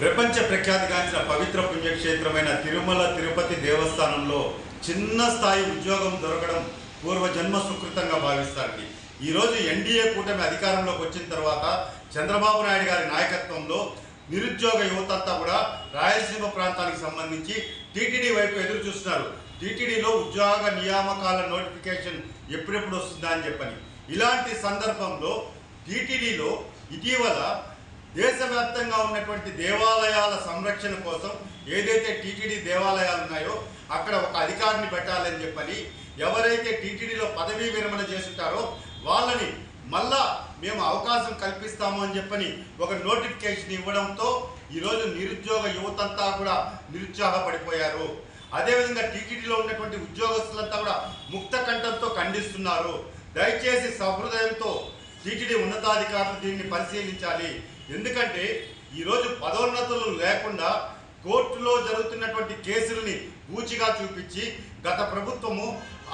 ప్రపంచ ప్రఖ్యాతిగాంచిన పవిత్ర పుణ్యక్షేత్రమైన తిరుమల తిరుపతి దేవస్థానంలో చిన్న స్థాయి ఉద్యోగం దొరకడం పూర్వజన్మ సుకృతంగా భావిస్తారండి ఈరోజు ఎన్డీఏ కూటమి అధికారంలోకి వచ్చిన తర్వాత చంద్రబాబు నాయుడు గారి నాయకత్వంలో నిరుద్యోగ యువతంతా కూడా రాయలసీమ ప్రాంతానికి సంబంధించి టీటీడీ వైపు ఎదురు చూస్తున్నారు. టీటీడీలో ఉద్యోగ నియామకాల నోటిఫికేషన్ ఎప్పుడెప్పుడు వస్తుందా అని చెప్పని. ఇలాంటి సందర్భంలో టీటీడీలో ఇటీవల దేశవ్యాప్తంగా ఉన్నటువంటి దేవాలయాల సంరక్షణ కోసం ఏదైతే టీటీడీ దేవాలయాలు ఉన్నాయో అక్కడ ఒక అధికారిని పెట్టాలని చెప్పని ఎవరైతే టీటీడీలో పదవీ విరమణ చేస్తుంటారో వాళ్ళని మళ్ళా మేము అవకాశం కల్పిస్తాము అని చెప్పని ఒక నోటిఫికేషన్ ఇవ్వడంతో ఈరోజు నిరుద్యోగ యువతంతా కూడా నిరుత్సాహపడిపోయారు. అదేవిధంగా టీటీడీలో ఉన్నటువంటి ఉద్యోగస్తులంతా కూడా ముక్త కంఠంతో ఖండిస్తున్నారు. దయచేసి సహృదయంతో టీటీడీ ఉన్నతాధికారులు దీన్ని పరిశీలించాలి. ఎందుకంటే ఈరోజు పదోన్నతులు లేకుండా కోర్టులో జరుగుతున్నటువంటి కేసుల్ని పూచిగా చూపించి గత ప్రభుత్వము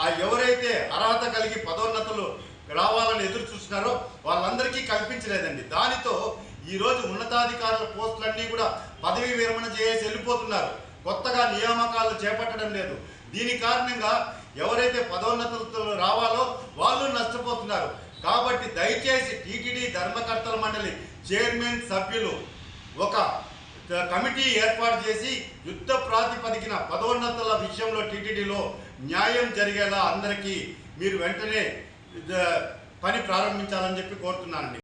ఆ ఎవరైతే అర్హత కలిగి పదోన్నతులు రావాలని ఎదురు చూస్తున్నారో వాళ్ళందరికీ కల్పించలేదండి. దానితో ఈరోజు ఉన్నతాధికారుల పోస్టులన్నీ కూడా పదవీ విరమణ చేసి వెళ్ళిపోతున్నారు. కొత్తగా నియామకాలు చేపట్టడం లేదు. దీని కారణంగా ఎవరైతే పదోన్నతులతో రావాలి కాబట్టి దయచేసి టీటీడీ ధర్మకర్తల మండలి చైర్మన్ సభ్యులు ఒక కమిటీ ఏర్పాటు చేసి యుద్ధ ప్రాతిపదికన పదోన్నతుల విషయంలో టీటీడీలో న్యాయం జరిగేలా అందరికీ మీరు వెంటనే పని ప్రారంభించాలని చెప్పి కోరుతున్నానండి.